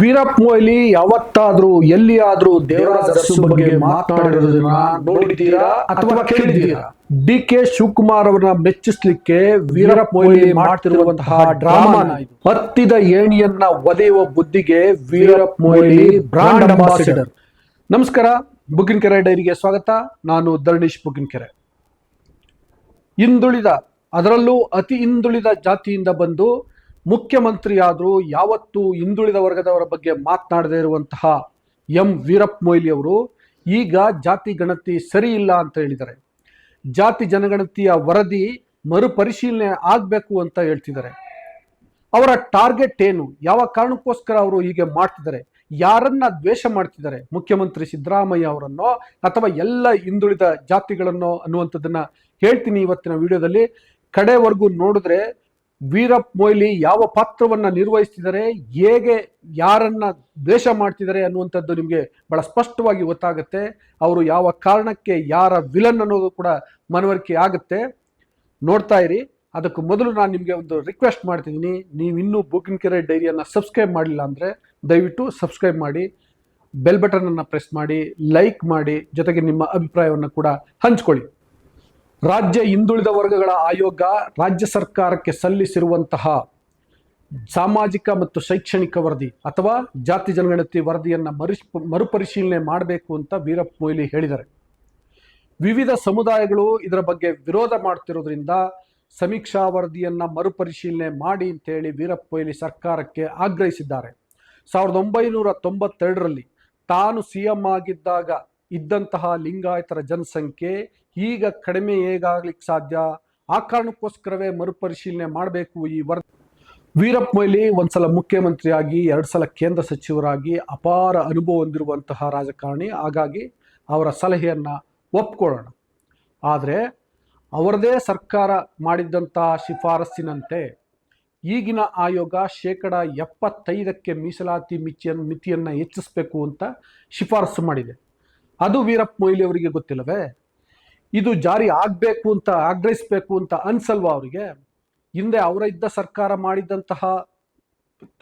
ವೀರಪ್ಪ ಮೊಯ್ಲಿ ಯಾವತ್ತಾದ್ರೂ ಎಲ್ಲಿಯಾದ್ರೂ ದೇವರ ದರ್ಶನ ಬಗ್ಗೆ ಮಾತನಾಡಿರೋದನ್ನ ನೋಡಿದ್ದೀರಾ ಅಥವಾ ಕೇಳಿದ್ದೀರಾ? ಡಿ ಕೆ ಶಿವಕುಮಾರ್ ಅವರನ್ನ ಮೆಚ್ಚಿಸ್ಲಿಕ್ಕೆ ವೀರಪ್ಪ ಮೊಯ್ಲಿ ಮಾಡ್ತಿರುವಂತಹ ಡ್ರಾಮಾ ಹತ್ತಿದ ಏಣಿಯನ್ನ ಒದೆಯುವ ಬುದ್ಧಿಗೆ ವೀರಪ್ಪ ಮೊಯ್ಲಿ ಬ್ರಾಂಡ್ ಅಂಬಾಸಿಡರ್. ನಮಸ್ಕಾರ ಬುಗ್ಗಿನಕೆರೆ ಡೈರಿಗೆ ಸ್ವಾಗತ. ನಾನು ಧರಣೀಶ್ ಬುಗ್ಗಿನಕೆರೆ ಹಿಂದುಳಿದ, ಅದರಲ್ಲೂ ಅತಿ ಹಿಂದುಳಿದ ಜಾತಿಯಿಂದ ಬಂದು ಮುಖ್ಯಮಂತ್ರಿಯಾದರೂ ಯಾವತ್ತೂ ಹಿಂದುಳಿದ ವರ್ಗದವರ ಬಗ್ಗೆ ಮಾತನಾಡದೇ ಇರುವಂತಹ ಎಂ ವೀರಪ್ಪ ಮೊಯ್ಲಿ ಅವರು ಈಗ ಜಾತಿ ಗಣತಿ ಸರಿ ಇಲ್ಲ ಅಂತ ಹೇಳಿದ್ದಾರೆ. ಜಾತಿ ಜನಗಣತಿಯ ವರದಿ ಮರುಪರಿಶೀಲನೆ ಆಗಬೇಕು ಅಂತ ಹೇಳ್ತಿದ್ದಾರೆ. ಅವರ ಟಾರ್ಗೆಟ್ ಏನು? ಯಾವ ಕಾರಣಕ್ಕೋಸ್ಕರ ಅವರು ಹೀಗೆ ಮಾಡ್ತಿದ್ದಾರೆ? ಯಾರನ್ನ ದ್ವೇಷ ಮಾಡ್ತಿದ್ದಾರೆ? ಮುಖ್ಯಮಂತ್ರಿ ಸಿದ್ದರಾಮಯ್ಯ ಅವರನ್ನೋ ಅಥವಾ ಎಲ್ಲ ಹಿಂದುಳಿದ ಜಾತಿಗಳನ್ನೋ ಅನ್ನುವಂಥದ್ದನ್ನ ಹೇಳ್ತೀನಿ ಇವತ್ತಿನ ವಿಡಿಯೋದಲ್ಲಿ. ಕಡೆವರೆಗೂ ನೋಡಿದ್ರೆ ವೀರಪ್ಪ ಮೊಯ್ಲಿ ಯಾವ ಪಾತ್ರವನ್ನ ನಿರ್ವಹಿಸ್ತಿದ್ದಾರೆ, ಹೇಗೆ ಯಾರನ್ನ ದ್ವೇಷ ಮಾಡ್ತಿದ್ದಾರೆ ಅನ್ನುವಂಥದ್ದು ನಿಮಗೆ ಬಹಳ ಸ್ಪಷ್ಟವಾಗಿ ಗೊತ್ತಾಗುತ್ತೆ. ಅವರು ಯಾವ ಕಾರಣಕ್ಕೆ ಯಾರ ವಿಲನ್ ಅನ್ನೋದು ಕೂಡ ಮನವರಿಕೆ ಆಗುತ್ತೆ. ನೋಡ್ತಾ ಇರಿ. ಅದಕ್ಕೂ ಮೊದಲು ನಾನು ನಿಮಗೆ ಒಂದು ರಿಕ್ವೆಸ್ಟ್ ಮಾಡ್ತಿದ್ದೀನಿ. ನೀವು ಇನ್ನೂ ಬುಕಿಂಗ್ ಕೆರೆ ಡೈರಿಯನ್ನು ಸಬ್ಸ್ಕ್ರೈಬ್ ಮಾಡಿಲ್ಲ ಅಂದರೆ ದಯವಿಟ್ಟು ಸಬ್ಸ್ಕ್ರೈಬ್ ಮಾಡಿ ಬೆಲ್ ಬಟನನ್ನು ಪ್ರೆಸ್ ಮಾಡಿ ಲೈಕ್ ಮಾಡಿ, ಜೊತೆಗೆ ನಿಮ್ಮ ಅಭಿಪ್ರಾಯವನ್ನು ಕೂಡ ಹಂಚ್ಕೊಳ್ಳಿ. ರಾಜ್ಯ ಹಿಂದುಳಿದ ವರ್ಗಗಳ ಆಯೋಗ ರಾಜ್ಯ ಸರ್ಕಾರಕ್ಕೆ ಸಲ್ಲಿಸಿರುವಂತಹ ಸಾಮಾಜಿಕ ಮತ್ತು ಶೈಕ್ಷಣಿಕ ವರದಿ ಅಥವಾ ಜಾತಿ ಜನಗಣತಿ ವರದಿಯನ್ನು ಮರು, ಮರುಪರಿಶೀಲನೆ ಮಾಡಬೇಕು ಅಂತ ವೀರಪ್ಪ ಮೊಯ್ಲಿ ಹೇಳಿದ್ದಾರೆ. ವಿವಿಧ ಸಮುದಾಯಗಳು ಇದರ ಬಗ್ಗೆ ವಿರೋಧ ಮಾಡ್ತಿರೋದ್ರಿಂದ ಸಮೀಕ್ಷಾ ವರದಿಯನ್ನು ಮರುಪರಿಶೀಲನೆ ಮಾಡಿ ಅಂತೇಳಿ ವೀರಪ್ಪ ಮೊಯ್ಲಿ ಸರ್ಕಾರಕ್ಕೆ ಆಗ್ರಹಿಸಿದ್ದಾರೆ. ಸಾವಿರದ ಒಂಬೈನೂರ ತೊಂಬತ್ತೆರಡರಲ್ಲಿ ತಾನು ಸಿ ಎಂ ಆಗಿದ್ದಾಗ ಇದ್ದಂತಹ ಲಿಂಗಾಯತರ ಜನಸಂಖ್ಯೆ ಈಗ ಕಡಿಮೆ ಹೇಗಾಗ್ಲಿಕ್ಕೆ ಸಾಧ್ಯ? ಆ ಕಾರಣಕ್ಕೋಸ್ಕರವೇ ಮರುಪರಿಶೀಲನೆ ಮಾಡಬೇಕು ಈ ವರದಿ. ವೀರಪ್ಪ ಮೊಯ್ಲಿ ಒಂದ್ಸಲ ಮುಖ್ಯಮಂತ್ರಿಯಾಗಿ ಎರಡು ಸಲ ಕೇಂದ್ರ ಸಚಿವರಾಗಿ ಅಪಾರ ಅನುಭವ ಹೊಂದಿರುವಂತಹ ರಾಜಕಾರಣಿ. ಹಾಗಾಗಿ ಅವರ ಸಲಹೆಯನ್ನ ಒಪ್ಕೊಳ್ಳೋಣ. ಆದರೆ ಅವರದೇ ಸರ್ಕಾರ ಮಾಡಿದ್ದಂತಹ ಶಿಫಾರಸ್ಸಿನಂತೆ ಈಗಿನ ಆಯೋಗ ಶೇಕಡ ಎಪ್ಪತ್ತೈದಕ್ಕೆ ಮೀಸಲಾತಿ ಮಿತಿಯನ್ನು ಮಿತಿಯನ್ನು ಹೆಚ್ಚಿಸಬೇಕು ಅಂತ ಶಿಫಾರಸು ಮಾಡಿದೆ. ಅದು ವೀರಪ್ಪ ಮೊಯ್ಲಿ ಅವರಿಗೆ ಗೊತ್ತಿಲ್ಲವೇ? ಇದು ಜಾರಿ ಆಗಬೇಕು ಅಂತ, ಆಗ್ರಹಿಸಬೇಕು ಅಂತ ಅನ್ಸಲ್ವಾ ಅವರಿಗೆ? ಹಿಂದೆ ಅವರ ಇದ್ದ ಸರ್ಕಾರ ಮಾಡಿದಂತಹ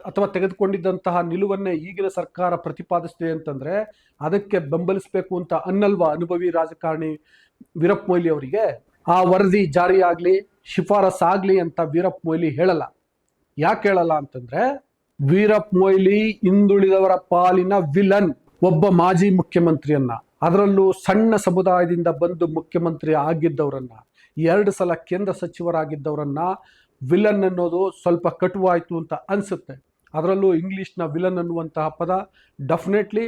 ಅಥವಾ ತೆಗೆದುಕೊಂಡಿದ್ದಂತಹ ನಿಲುವನ್ನೇ ಈಗಿನ ಸರ್ಕಾರ ಪ್ರತಿಪಾದಿಸಿದೆ ಅಂತಂದ್ರೆ ಅದಕ್ಕೆ ಬೆಂಬಲಿಸಬೇಕು ಅಂತ ಅನ್ನಲ್ವಾ ಅನುಭವಿ ರಾಜಕಾರಣಿ ವೀರಪ್ಪ ಮೊಯ್ಲಿ ಅವರಿಗೆ? ಆ ವರದಿ ಜಾರಿ ಆಗಲಿ, ಶಿಫಾರಸ್ ಆಗಲಿ ಅಂತ ವೀರಪ್ಪ ಮೊಯ್ಲಿ ಹೇಳಲ್ಲ. ಯಾಕೆ ಹೇಳಲ್ಲ ಅಂತಂದ್ರೆ ವೀರಪ್ಪ ಮೊಯ್ಲಿ ಹಿಂದುಳಿದವರ ಪಾಲಿನ ವಿಲನ್, ಒಬ್ಬ ಮಾಜಿ ಮುಖ್ಯಮಂತ್ರಿಯನ್ನ. ಅದರಲ್ಲೂ ಸಣ್ಣ ಸಮುದಾಯದಿಂದ ಬಂದು ಮುಖ್ಯಮಂತ್ರಿ ಆಗಿದ್ದವರನ್ನ, ಎರಡು ಸಲ ಕೇಂದ್ರ ಸಚಿವರಾಗಿದ್ದವರನ್ನ ವಿಲನ್ ಅನ್ನೋದು ಸ್ವಲ್ಪ ಕಟುವಾಯಿತು ಅಂತ ಅನಿಸುತ್ತೆ. ಅದರಲ್ಲೂ ಇಂಗ್ಲೀಷ್ನ ವಿಲನ್ ಅನ್ನುವಂತಹ ಪದ ಡೆಫಿನೆಟ್ಲಿ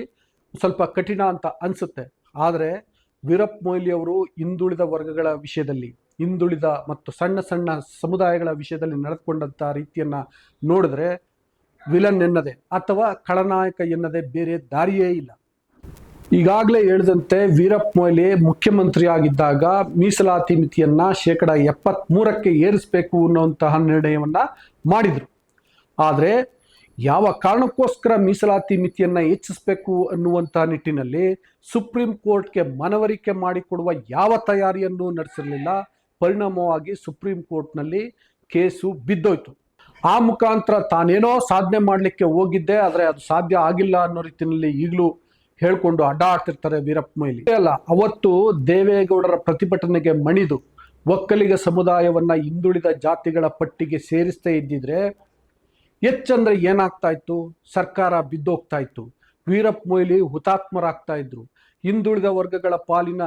ಸ್ವಲ್ಪ ಕಠಿಣ ಅಂತ ಅನಿಸುತ್ತೆ. ಆದರೆ ವೀರಪ್ಪ ಮೊಯ್ಲಿ ಅವರು ಹಿಂದುಳಿದ ವರ್ಗಗಳ ವಿಷಯದಲ್ಲಿ, ಹಿಂದುಳಿದ ಮತ್ತು ಸಣ್ಣ ಸಣ್ಣ ಸಮುದಾಯಗಳ ವಿಷಯದಲ್ಲಿ ನಡೆದುಕೊಂಡಂಥ ರೀತಿಯನ್ನು ನೋಡಿದ್ರೆ ವಿಲನ್ ಎನ್ನದೆ ಅಥವಾ ಖಳನಾಯಕ ಎನ್ನದೆ ಬೇರೆ ದಾರಿಯೇ ಇಲ್ಲ. ಈಗಾಗಲೇ ಹೇಳಿದಂತೆ ವೀರಪ್ಪ ಮೊಯ್ಲಿ ಮುಖ್ಯಮಂತ್ರಿ ಆಗಿದ್ದಾಗ ಮೀಸಲಾತಿ ಮಿತಿಯನ್ನ ಶೇಕಡ ಎಪ್ಪತ್ಮೂರಕ್ಕೆ ಏರಿಸಬೇಕು ಅನ್ನುವಂತಹ ನಿರ್ಣಯವನ್ನ ಮಾಡಿದ್ರು. ಆದರೆ ಯಾವ ಕಾರಣಕ್ಕೋಸ್ಕರ ಮೀಸಲಾತಿ ಮಿತಿಯನ್ನ ಹೆಚ್ಚಿಸಬೇಕು ಅನ್ನುವಂತಹ ನಿಟ್ಟಿನಲ್ಲಿ ಸುಪ್ರೀಂ ಕೋರ್ಟ್ಗೆ ಮನವರಿಕೆ ಮಾಡಿಕೊಡುವ ಯಾವ ತಯಾರಿಯನ್ನು ನಡೆಸಿರಲಿಲ್ಲ. ಪರಿಣಾಮವಾಗಿ ಸುಪ್ರೀಂ ಕೋರ್ಟ್ನಲ್ಲಿ ಕೇಸು ಬಿದ್ದೋಯ್ತು. ಆ ಮುಖಾಂತರ ತಾನೇನೋ ಸಾಧನೆ ಮಾಡಲಿಕ್ಕೆ ಹೋಗಿದ್ದೆ, ಆದರೆ ಅದು ಸಾಧ್ಯ ಆಗಿಲ್ಲ ಅನ್ನೋ ರೀತಿಯಲ್ಲಿ ಈಗಲೂ ಹೇಳ್ಕೊಂಡು ಅಡ್ಡಾಡ್ತಿರ್ತಾರೆ ವೀರಪ್ಪ ಮೊಯ್ಲಿ. ಅಲ್ಲ, ಅವತ್ತು ದೇವೇಗೌಡರ ಪ್ರತಿಭಟನೆಗೆ ಮಣಿದು ಒಕ್ಕಲಿಗ ಸಮುದಾಯವನ್ನ ಹಿಂದುಳಿದ ಜಾತಿಗಳ ಪಟ್ಟಿಗೆ ಸೇರಿಸ್ತಾ ಇದ್ದಿದ್ರೆ ಹೆಚ್ಚಂದ್ರೆ ಏನಾಗ್ತಾ ಇತ್ತು? ಸರ್ಕಾರ ಬಿದ್ದೋಗ್ತಾ ಇತ್ತು. ವೀರಪ್ಪ ಮೊಯ್ಲಿ ಹುತಾತ್ಮರಾಗ್ತಾ ಇದ್ರು. ಹಿಂದುಳಿದ ವರ್ಗಗಳ ಪಾಲಿನ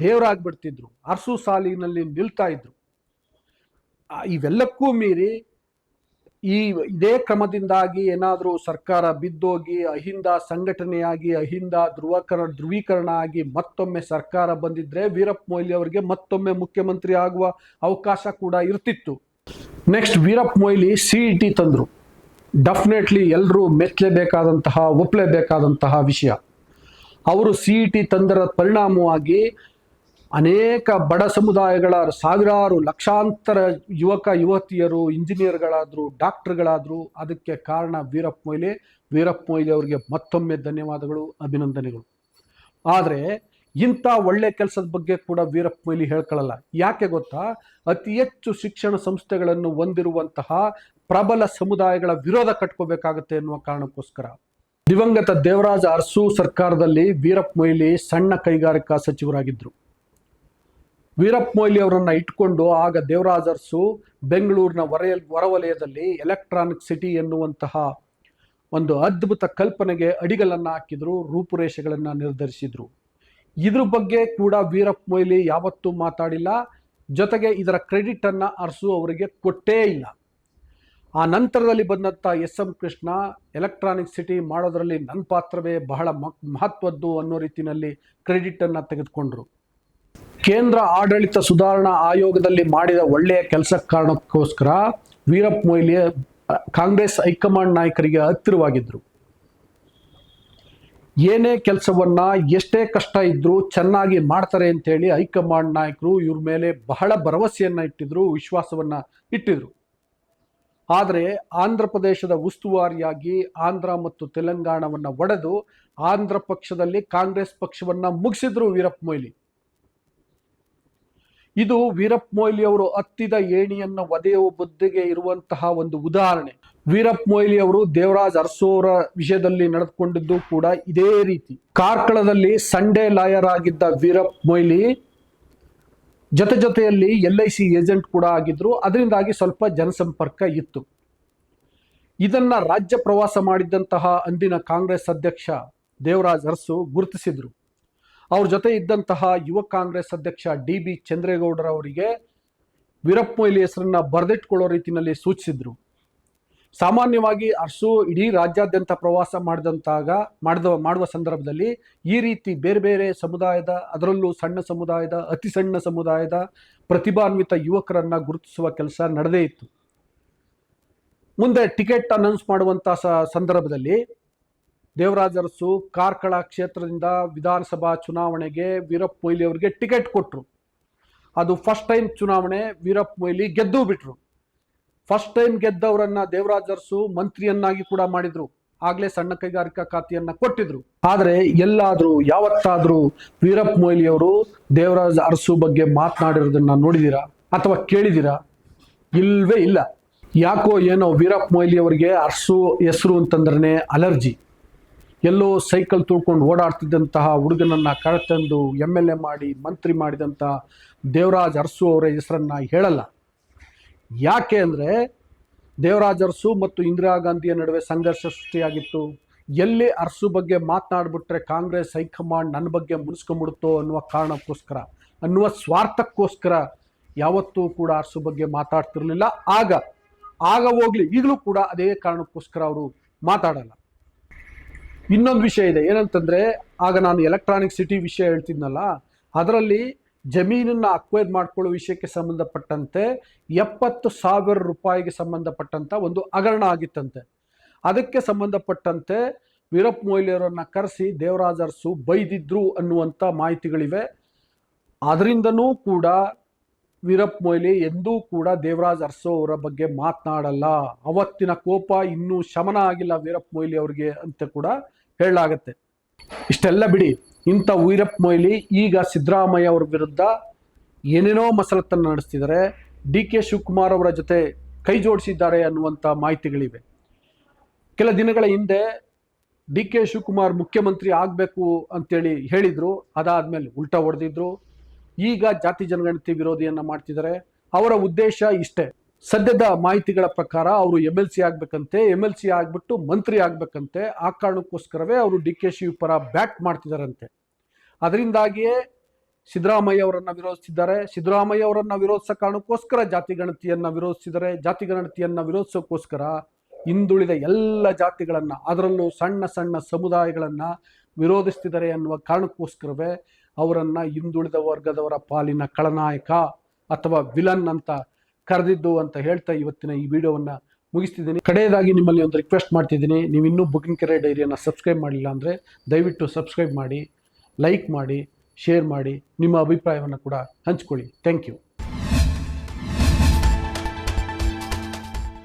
ದೇವರಾಗ್ಬಿಡ್ತಿದ್ರು. ಅರಸು ಸಾಲಿನಲ್ಲಿ ನಿಲ್ತಾ ಇದ್ರು. ಇವೆಲ್ಲಕ್ಕೂ ಮೀರಿ ಈ ಇದೇ ಕ್ರಮದಿಂದಾಗಿ ಏನಾದರೂ ಸರ್ಕಾರ ಬಿದ್ದೋಗಿ ಅಹಿಂದ ಸಂಘಟನೆಯಾಗಿ, ಅಹಿಂದ ಧ್ರುವಕರ, ಧ್ರುವೀಕರಣ ಆಗಿ ಮತ್ತೊಮ್ಮೆ ಸರ್ಕಾರ ಬಂದಿದ್ರೆ ವೀರಪ್ಪ ಮೊಯ್ಲಿ ಅವರಿಗೆ ಮತ್ತೊಮ್ಮೆ ಮುಖ್ಯಮಂತ್ರಿ ಆಗುವ ಅವಕಾಶ ಕೂಡ ಇರ್ತಿತ್ತು. Next Veerappa Moily C E T ತಂದರು. ಡೆಫಿನೆಟ್ಲಿ ಎಲ್ಲರೂ ಮೆಚ್ಚಲೇಬೇಕಾದಂತಹ ಒಪ್ಪಲೇಬೇಕಾದಂತಹ ವಿಷಯ. ಅವರು ಸಿ ಇ ಟಿ ತಂದರ ಪರಿಣಾಮವಾಗಿ ಅನೇಕ ಬಡ ಸಮುದಾಯಗಳ ಸಾವಿರಾರು ಲಕ್ಷಾಂತರ ಯುವಕ, ಯುವತಿಯರು, ಇಂಜಿನಿಯರ್ಗಳಾದರು, ಡಾಕ್ಟರ್ಗಳಾದರು ಅದಕ್ಕೆ ಕಾರಣ ವೀರಪ್ಪ ಮೊಯ್ಲಿ. ವೀರಪ್ಪ ಮೊಯ್ಲಿ ಅವರಿಗೆ ಮತ್ತೊಮ್ಮೆ ಧನ್ಯವಾದಗಳು, ಅಭಿನಂದನೆಗಳು. ಆದರೆ ಇಂಥ ಒಳ್ಳೆ ಕೆಲಸದ ಬಗ್ಗೆ ಕೂಡ ವೀರಪ್ಪ ಮೊಯ್ಲಿ ಹೇಳ್ಕೊಳ್ಳಲ್ಲ ಯಾಕೆ ಗೊತ್ತಾ? ಅತಿ ಹೆಚ್ಚು ಶಿಕ್ಷಣ ಸಂಸ್ಥೆಗಳನ್ನು ಹೊಂದಿರುವಂತಹ ಪ್ರಬಲ ಸಮುದಾಯಗಳ ವಿರೋಧ ಕಟ್ಕೋಬೇಕಾಗುತ್ತೆ ಎನ್ನುವ ಕಾರಣಕ್ಕೋಸ್ಕರ. ದಿವಂಗತ ದೇವರಾಜ ಅರಸು ಸರ್ಕಾರದಲ್ಲಿ ವೀರಪ್ಪ ಮೊಯ್ಲಿ ಸಣ್ಣ ಕೈಗಾರಿಕಾ ಸಚಿವರಾಗಿದ್ದರು ವೀರಪ್ಪ ಮೊಯ್ಲಿ ಅವರನ್ನ ಇಟ್ಕೊಂಡು ಆಗ ದೇವರಾಜರ್ಸು ಬೆಂಗಳೂರಿನ ಹೊರ ಹೊರವಲಯದಲ್ಲಿ ಎಲೆಕ್ಟ್ರಾನಿಕ್ ಸಿಟಿ ಎನ್ನುವಂತಹ ಒಂದು ಅದ್ಭುತ ಕಲ್ಪನೆಗೆ ಅಡಿಗಳನ್ನ ಹಾಕಿದ್ರು, ರೂಪುರೇಷೆಗಳನ್ನು ನಿರ್ಧರಿಸಿದ್ರು. ಇದ್ರ ಬಗ್ಗೆ ಕೂಡ ವೀರಪ್ಪ ಮೊಯ್ಲಿ ಯಾವತ್ತೂ ಮಾತಾಡಿಲ್ಲ. ಜೊತೆಗೆ ಇದರ ಕ್ರೆಡಿಟ್ ಅನ್ನ ಅರಸು ಅವರಿಗೆ ಕೊಟ್ಟೇ ಇಲ್ಲ. ಆ ನಂತರದಲ್ಲಿ ಬಂದಂಥ S M Krishna electronic city ಮಾಡೋದರಲ್ಲಿ ನನ್ನ ಪಾತ್ರವೇ ಬಹಳ ಮಹತ್ವದ್ದು ಅನ್ನೋ ರೀತಿಯಲ್ಲಿ ಕ್ರೆಡಿಟ್ ಅನ್ನ ತೆಗೆದುಕೊಂಡ್ರು. ಕೇಂದ್ರ ಆಡಳಿತ ಸುಧಾರಣಾ ಆಯೋಗದಲ್ಲಿ ಮಾಡಿದ ಒಳ್ಳೆಯ ಕೆಲಸ ಕಾರಣಕ್ಕೋಸ್ಕರ ವೀರಪ್ಪ ಮೊಯ್ಲಿ ಕಾಂಗ್ರೆಸ್ ಹೈಕಮಾಂಡ್ ನಾಯಕರಿಗೆ ಹತ್ತಿರವಾಗಿದ್ದರು ಏನೇ ಕೆಲಸವನ್ನ ಎಷ್ಟೇ ಕಷ್ಟ ಇದ್ದರೂ ಚೆನ್ನಾಗಿ ಮಾಡ್ತಾರೆ ಅಂತೇಳಿ ಹೈಕಮಾಂಡ್ ನಾಯಕರು ಇವ್ರ ಮೇಲೆ ಬಹಳ ಭರವಸೆಯನ್ನು ಇಟ್ಟಿದ್ರು, ವಿಶ್ವಾಸವನ್ನ ಇಟ್ಟಿದ್ರು. ಆದರೆ ಆಂಧ್ರ ಪ್ರದೇಶದ ಉಸ್ತುವಾರಿಯಾಗಿ ಆಂಧ್ರ ಮತ್ತು ತೆಲಂಗಾಣವನ್ನು ಒಡೆದು ಆಂಧ್ರ ಪಕ್ಷದಲ್ಲಿ ಕಾಂಗ್ರೆಸ್ ಪಕ್ಷವನ್ನ ಮುಗಿಸಿದ್ರು ವೀರಪ್ಪ ಮೊಯ್ಲಿ. ಇದು ವೀರಪ್ಪ ಮೊಯ್ಲಿ ಅವರು ಹತ್ತಿದ ಏಣಿಯನ್ನು ಒದೆಯುವ ಬುದ್ಧಿಗೆ ಇರುವಂತಹ ಒಂದು ಉದಾಹರಣೆ. ವೀರಪ್ಪ ಮೊಯ್ಲಿ ಅವರು ದೇವರಾಜ್ ಅರಸೋರ ವಿಷಯದಲ್ಲಿ ನಡೆದುಕೊಂಡಿದ್ದು ಕೂಡ ಇದೇ ರೀತಿ. ಕಾರ್ಕಳದಲ್ಲಿ ಸಂಡೇ ಲಾಯರ್ ಆಗಿದ್ದ ವೀರಪ್ಪ ಮೊಯ್ಲಿ ಜೊತೆ ಜೊತೆಯಲ್ಲಿ ಎಲ್ ಐ ಸಿ ಏಜೆಂಟ್ ಕೂಡ ಆಗಿದ್ರು. ಅದರಿಂದಾಗಿ ಸ್ವಲ್ಪ ಜನಸಂಪರ್ಕ ಇತ್ತು. ಇದನ್ನ ರಾಜ್ಯ ಪ್ರವಾಸ ಮಾಡಿದಂತಹ ಅಂದಿನ ಕಾಂಗ್ರೆಸ್ ಅಧ್ಯಕ್ಷ ದೇವರಾಜ್ ಅರಸು ಗುರುತಿಸಿದ್ರು. ಅವ್ರ ಜೊತೆ ಇದ್ದಂತಹ ಯುವ ಕಾಂಗ್ರೆಸ್ ಅಧ್ಯಕ್ಷ ಡಿ ಬಿ ಚಂದ್ರೇಗೌಡರವರಿಗೆ ವೀರಪ್ಪ ಮೊಯ್ಲಿ ಹೆಸರನ್ನ ಬರೆದಿಟ್ಕೊಳ್ಳೋ ರೀತಿಯಲ್ಲಿ ಸೂಚಿಸಿದ್ರು. ಸಾಮಾನ್ಯವಾಗಿ ಅರ್ಸು ಇಡೀ ರಾಜ್ಯಾದ್ಯಂತ ಪ್ರವಾಸ ಮಾಡಿದಂತಾಗ, ಮಾಡಿದ, ಮಾಡುವ ಸಂದರ್ಭದಲ್ಲಿ ಈ ರೀತಿ ಬೇರೆ ಬೇರೆ ಸಮುದಾಯದ, ಅದರಲ್ಲೂ ಸಣ್ಣ ಸಮುದಾಯದ, ಅತಿ ಸಣ್ಣ ಸಮುದಾಯದ ಪ್ರತಿಭಾನ್ವಿತ ಯುವಕರನ್ನ ಗುರುತಿಸುವ ಕೆಲಸ ನಡೆದೇ ಇತ್ತು. ಮುಂದೆ ಟಿಕೆಟ್ ಅನೌನ್ಸ್ ಮಾಡುವಂತ ಸ- ಸಂದರ್ಭದಲ್ಲಿ ದೇವರಾಜ ಅರಸು ಕಾರ್ಕಳ ಕ್ಷೇತ್ರದಿಂದ ವಿಧಾನಸಭಾ ಚುನಾವಣೆಗೆ ವೀರಪ್ಪ ಮೊಯ್ಲಿ ಅವರಿಗೆ ಟಿಕೆಟ್ ಕೊಟ್ಟರು ಅದು ಫಸ್ಟ್ ಟೈಮ್ ಚುನಾವಣೆ ವೀರಪ್ಪ ಮೊಯ್ಲಿ ಗೆದ್ದು ಬಿಟ್ರು. ಫಸ್ಟ್ ಟೈಮ್ ಗೆದ್ದವರನ್ನ ದೇವರಾಜ ಅರಸು ಮಂತ್ರಿಯನ್ನಾಗಿ ಕೂಡ ಮಾಡಿದ್ರು. ಆಗ್ಲೇ ಸಣ್ಣ ಕೈಗಾರಿಕಾ ಖಾತೆಯನ್ನ ಕೊಟ್ಟಿದ್ರು. ಆದ್ರೆ ಎಲ್ಲಾದ್ರೂ ಯಾವತ್ತಾದ್ರೂ ವೀರಪ್ಪ ಮೊಯ್ಲಿ ಅವರು ದೇವರಾಜ ಅರಸು ಬಗ್ಗೆ ಮಾತನಾಡಿರೋದನ್ನ ನೋಡಿದೀರಾ ಅಥವಾ ಕೇಳಿದೀರಾ? ಇಲ್ವೇ ಇಲ್ಲ. ಯಾಕೋ ಏನೋ ವೀರಪ್ಪ ಮೊಯ್ಲಿ ಅವರಿಗೆ ಅರಸು ಹೆಸರು ಅಂತಂದ್ರೆ ಅಲರ್ಜಿ. ಎಲ್ಲೋ ಸೈಕಲ್ ತುಳ್ಕೊಂಡು ಓಡಾಡ್ತಿದ್ದಂತಹ ಹುಡುಗನನ್ನ ಕರೆತಂದು ಎಂ ಎಲ್ ಎ ಮಾಡಿ, ಮಂತ್ರಿ ಮಾಡಿದಂಥ ದೇವರಾಜ್ ಅರಸು ಅವರ ಹೆಸರನ್ನ ಹೇಳಲ್ಲ. ಯಾಕೆ ಅಂದರೆ ದೇವರಾಜ್ ಅರಸು ಮತ್ತು ಇಂದಿರಾ ಗಾಂಧಿಯ ನಡುವೆ ಸಂಘರ್ಷ ಸೃಷ್ಟಿಯಾಗಿತ್ತು. ಎಲ್ಲಿ ಅರಸು ಬಗ್ಗೆ ಮಾತನಾಡ್ಬಿಟ್ರೆ ಕಾಂಗ್ರೆಸ್ ಹೈಕಮಾಂಡ್ ನನ್ನ ಬಗ್ಗೆ ಮುನಿಸ್ಕೊಂಡ್ಬಿಡುತ್ತೋ ಅನ್ನುವ ಕಾರಣಕ್ಕೋಸ್ಕರ, ಅನ್ನುವ ಸ್ವಾರ್ಥಕ್ಕೋಸ್ಕರ ಯಾವತ್ತೂ ಕೂಡ ಅರಸು ಬಗ್ಗೆ ಮಾತಾಡ್ತಿರಲಿಲ್ಲ. ಆಗ ಆಗ ಹೋಗ್ಲಿ, ಈಗಲೂ ಕೂಡ ಅದೇ ಕಾರಣಕ್ಕೋಸ್ಕರ ಅವರು ಮಾತಾಡಲ್ಲ. ಇನ್ನೊಂದು ವಿಷಯ ಇದೆ. ಏನಂತಂದ್ರೆ, ಆಗ ನಾನು ಎಲೆಕ್ಟ್ರಾನಿಕ್ ಸಿಟಿ ವಿಷಯ ಹೇಳ್ತಿದ್ನಲ್ಲ, ಅದರಲ್ಲಿ ಜಮೀನನ್ನ ಅಕ್ವೈರ್ ಮಾಡ್ಕೊಳ್ಳೋ ವಿಷಯಕ್ಕೆ ಸಂಬಂಧಪಟ್ಟಂತೆ ಎಪ್ಪತ್ತು ಸಾವಿರ ರೂಪಾಯಿಗೆ ಸಂಬಂಧಪಟ್ಟಂತ ಒಂದು ಹಗರಣ ಆಗಿತ್ತಂತೆ. ಅದಕ್ಕೆ ಸಂಬಂಧಪಟ್ಟಂತೆ ವೀರಪ್ಪ ಮೊಯ್ಲಿಯವರನ್ನ ಕರೆಸಿ ದೇವರಾಜ ಅರಸು ಬೈದಿದ್ರು ಅನ್ನುವಂಥ ಮಾಹಿತಿಗಳಿವೆ. ಅದರಿಂದನೂ ಕೂಡ ವೀರಪ್ಪ ಮೊಯ್ಲಿ ಎಂದೂ ಕೂಡ ದೇವರಾಜ್ ಅರ್ಸೋ ಅವರ ಬಗ್ಗೆ ಮಾತನಾಡಲ್ಲ. ಅವತ್ತಿನ ಕೋಪ ಇನ್ನೂ ಶಮನ ಆಗಿಲ್ಲ ವೀರಪ್ಪ ಮೊಯ್ಲಿ ಅವರಿಗೆ ಅಂತ ಕೂಡ ಹೇಳಲಾಗತ್ತೆ. ಇಷ್ಟೆಲ್ಲ ಬಿಡಿ, ಇಂಥ ವೀರಪ್ಪ ಮೊಯ್ಲಿ, ಈಗ ಸಿದ್ದರಾಮಯ್ಯ ಅವರ ವಿರುದ್ಧ ಏನೇನೋ ಮಸಲತ್ತನ್ನು ನಡೆಸ್ತಿದ್ದಾರೆ. ಡಿ ಕೆ ಶಿವಕುಮಾರ್ ಅವರ ಜೊತೆ ಕೈ ಜೋಡಿಸಿದ್ದಾರೆ ಅನ್ನುವಂಥ ಮಾಹಿತಿಗಳಿವೆ. ಕೆಲ ದಿನಗಳ ಹಿಂದೆ ಡಿ ಕೆ ಶಿವಕುಮಾರ್ ಮುಖ್ಯಮಂತ್ರಿ ಆಗಬೇಕು ಅಂತೇಳಿ ಹೇಳಿದ್ರು. ಅದಾದ್ಮೇಲೆ ಉಲ್ಟಾ ಹೊಡೆದಿದ್ರು. ಈಗ ಜಾತಿ ಜನಗಣತಿ ವಿರೋಧಿಯನ್ನ ಮಾಡ್ತಿದ್ದಾರೆ. ಅವರ ಉದ್ದೇಶ ಇಷ್ಟೇ. ಸದ್ಯದ ಮಾಹಿತಿಗಳ ಪ್ರಕಾರ ಅವರು ಎಂ ಎಲ್ ಸಿ ಆಗ್ಬೇಕಂತೆ ಎಂ ಎಲ್ ಸಿ ಆಗ್ಬಿಟ್ಟು ಮಂತ್ರಿ ಆಗ್ಬೇಕಂತೆ, ಆ ಕಾರಣಕ್ಕೋಸ್ಕರವೇ ಅವರು ಡಿ ಕೆ ಶಿ ಪರ ಬ್ಯಾಟ್ ಮಾಡ್ತಿದಾರಂತೆ. ಅದರಿಂದಾಗಿಯೇ ಸಿದ್ದರಾಮಯ್ಯ ಅವರನ್ನ ವಿರೋಧಿಸಿದ್ದಾರೆ ಸಿದ್ದರಾಮಯ್ಯ ಅವರನ್ನ ವಿರೋಧಿಸೋ ಕಾರಣಕ್ಕೋಸ್ಕರ ಜಾತಿ ಗಣತಿಯನ್ನ ವಿರೋಧಿಸಿದರೆ ಜಾತಿ ಗಣತಿಯನ್ನ ವಿರೋಧಿಸೋಕ್ಕೋಸ್ಕರ ಹಿಂದುಳಿದ ಎಲ್ಲ ಜಾತಿಗಳನ್ನ, ಅದರಲ್ಲೂ ಸಣ್ಣ ಸಣ್ಣ ಸಮುದಾಯಗಳನ್ನ ವಿರೋಧಿಸ್ತಿದ್ದಾರೆ ಅನ್ನುವ ಕಾರಣಕ್ಕೋಸ್ಕರವೇ ಅವರನ್ನ ಹಿಂದುಳಿದ ವರ್ಗದವರ ಪಾಲಿನ ಖಳನಾಯಕ ಅಥವಾ ವಿಲನ್ ಅಂತ ಕರೆದಿದ್ದು ಅಂತ ಹೇಳ್ತಾ ಇವತ್ತಿನ ಈ ವಿಡಿಯೋವನ್ನು ಮುಗಿಸ್ತಿದ್ದೀನಿ. ಕಡೆಯದಾಗಿ ನಿಮ್ಮಲ್ಲಿ ಒಂದು ರಿಕ್ವೆಸ್ಟ್ ಮಾಡ್ತಿದ್ದೀನಿ. ನೀವು ಇನ್ನೂ ಬುಕಿಂಗ್ ಕೆರೆ ಡೈರಿಯನ್ನು ಸಬ್ಸ್ಕ್ರೈಬ್ ಮಾಡಿಲ್ಲ ಅಂದರೆ ದಯವಿಟ್ಟು ಸಬ್ಸ್ಕ್ರೈಬ್ ಮಾಡಿ ಲೈಕ್ ಮಾಡಿ ಶೇರ್ ಮಾಡಿ, ನಿಮ್ಮ ಅಭಿಪ್ರಾಯವನ್ನು ಕೂಡ ಹಂಚ್ಕೊಳ್ಳಿ. Thank you